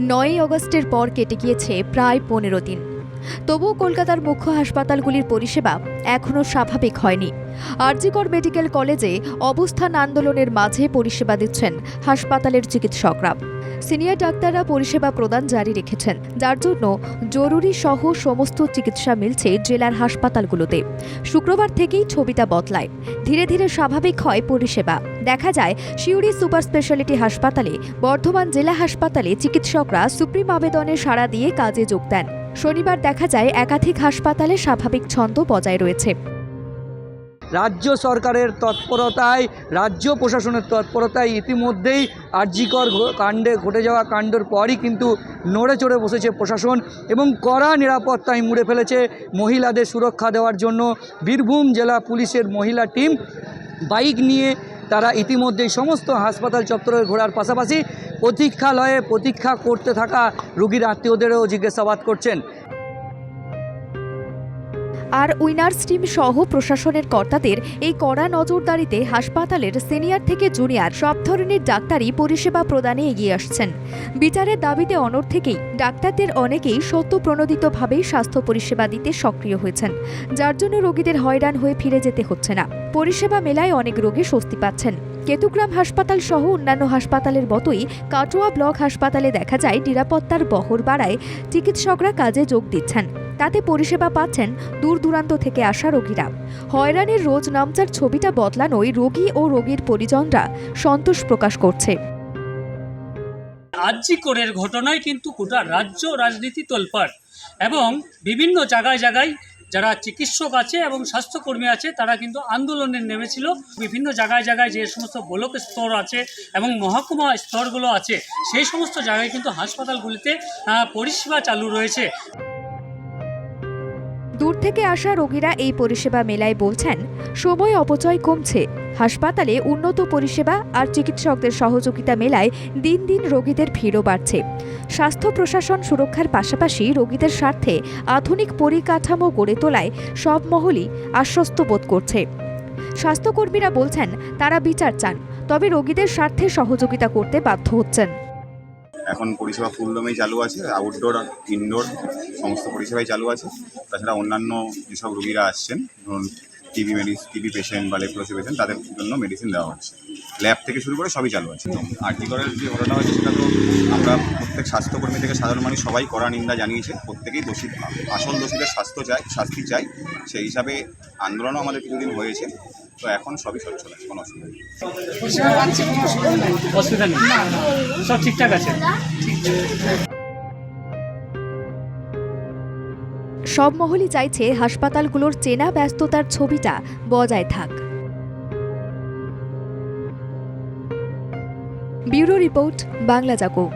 নয়ই অগস্টের পর কেটে গিয়েছে প্রায় পনেরো দিন। তবুও কলকাতার মুখ্য হাসপাতালগুলির পরিষেবা এখনও স্বাভাবিক হয়নি। আরজিকর মেডিকেল কলেজে অবস্থান আন্দোলনের মাঝে পরিষেবা দিচ্ছেন হাসপাতালের চিকিৎসকরা। সিনিয়র ডাক্তাররা পরিষেবা প্রদান জারি রেখেছেন। যার জন্য জরুরি সহ সমস্ত চিকিৎসা মিলছে জেলার হাসপাতালগুলোতে। শুক্রবার থেকেই ছবিটা বদলায়। ধীরে ধীরে স্বাভাবিক হয় পরিষেবা। দেখা যায়, সিউড়ি সুপার স্পেশালিটি হাসপাতালে, বর্ধমান জেলা হাসপাতালে চিকিৎসকরা সুপ্রিম আবেদনে সাড়া দিয়ে কাজে যোগ দেন। শনিবার দেখা যায় একাধিক হাসপাতালে স্বাভাবিক ছন্দ বজায় রয়েছে। রাজ্য সরকারের তৎপরতায়, রাজ্য প্রশাসনের তৎপরতায় ইতিমধ্যেই আর্যিকর কাণ্ডে ঘটে যাওয়া কাণ্ডের পরই কিন্তু নড়ে চড়ে বসেছে প্রশাসন এবং কড়া নিরাপত্তায় মুড়ে ফেলেছে মহিলাদের সুরক্ষা দেওয়ার জন্য। বীরভূম জেলা পুলিশের মহিলা টিম বাইক নিয়ে তারা ইতিমধ্যেই সমস্ত হাসপাতাল চত্বরে ঘোরার পাশাপাশি প্রতীক্ষালয়ে প্রতীক্ষা করতে থাকা রুগীর আত্মীয়দেরও জিজ্ঞাসাবাদ করছেন। আর উইনার্স টিম সহ প্রশাসনের কর্তাদের এই কড়া নজরদারিতে হাসপাতালের সিনিয়র থেকে জুনিয়র সব ধরনের ডাক্তারই পরিষেবা প্রদানে এগিয়ে আসছেন। বিচারের দাবিতে অনর থেকেই ডাক্তারদের অনেকেই সত্য প্রণোদিতভাবেই স্বাস্থ্য পরিষেবা দিতে সক্রিয় হয়েছেন, যার জন্য রোগীদের হয়রান হয়ে ফিরে যেতে হচ্ছে না। পরিষেবা মেলায় অনেক রোগী স্বস্তি পাচ্ছেন। কেতুগ্রাম হাসপাতাল সহ অন্যান্য হাসপাতালের মতোই কাটোয়া ব্লক হাসপাতালে দেখা যায় নিরাপত্তার বহর বাড়ায় চিকিৎসকরা কাজে যোগ দিচ্ছেন। তাতে পরিষেবা পাচ্ছেন দূর দূরান্ত থেকে আসা রোগীরা। হয়রানির রোজ নামচার ছবিটা বদলানোয় রোগী ও রোগীর পরিজনরা সন্তোষ প্রকাশ করছে। আর্যিকরের ঘটনায় কিন্তু গোটা রাজ্য রাজনীতি তোলপাড় এবং বিভিন্ন জায়গায় জায়গায় যারা চিকিৎসক আছে এবং স্বাস্থ্যকর্মী আছে, তারা কিন্তু আন্দোলনে নেমেছিল। বিভিন্ন জায়গায় জায়গায় যে সমস্ত ব্লক স্তর আছে এবং মহকুমা স্তরগুলো আছে, সেই সমস্ত জায়গায় কিন্তু হাসপাতালগুলিতে পরিষেবা চালু রয়েছে। দূর থেকে আসা রোগীরা এই পরিষেবা মেলায় বলছেন, সময় অপচয় কমছে। হাসপাতালে উন্নত পরিষেবা আর চিকিৎসকদের সহযোগিতা মেলায় দিন দিন রোগীদের ভিড়ও বাড়ছে। স্বাস্থ্য প্রশাসন সুরক্ষার পাশাপাশি রোগীদের স্বার্থে আধুনিক পরিকাঠামো গড়ে তোলায় সব মহলই আশ্বস্ত বোধ করছে। স্বাস্থ্যকর্মীরা বলছেন, তারা বিচার চান, তবে রোগীদের স্বার্থে সহযোগিতা করতে বাধ্য হচ্ছেন। এখন পরিষেবা ফুলদমেই চালু আছে আউটডোর ইনডোর সমস্ত পরিষেবাই চালু আছে। তাছাড়া অন্যান্য যেসব রোগীরা আসছেন, ধরুন টিবি মেডিস টিবি পেশেন্ট বা লেপ্রোসি পেশেন্ট তাদের জন্য মেডিসিন দেওয়া হচ্ছে। ল্যাব থেকে শুরু করে সবই চালু আছে। আর্টিকলের যে ঘটনা হয়েছে সেটা তো আমরা প্রত্যেক স্বাস্থ্যকর্মী থেকে সাধারণ মানুষ সবাই কড়া নিন্দা জানিয়েছে। প্রত্যেকেই দোষী, আসল দোষীদের স্বাস্থ্য চাই, শাস্তি চাই। সেই হিসাবে আন্দোলনও আমাদের কিছুদিন হয়েছে। তো এখন সবই সচ্ছল আছে কোনো অসুবিধা নেই। অসুবিধা নেই। সব ঠিকঠাক আছে। সব মহলই চাইছে হাসপাতালগুলোর চেনা ব্যস্ততার ছবিটা বজায় থাক। ব্যুরো রিপোর্ট বাংলা জাগো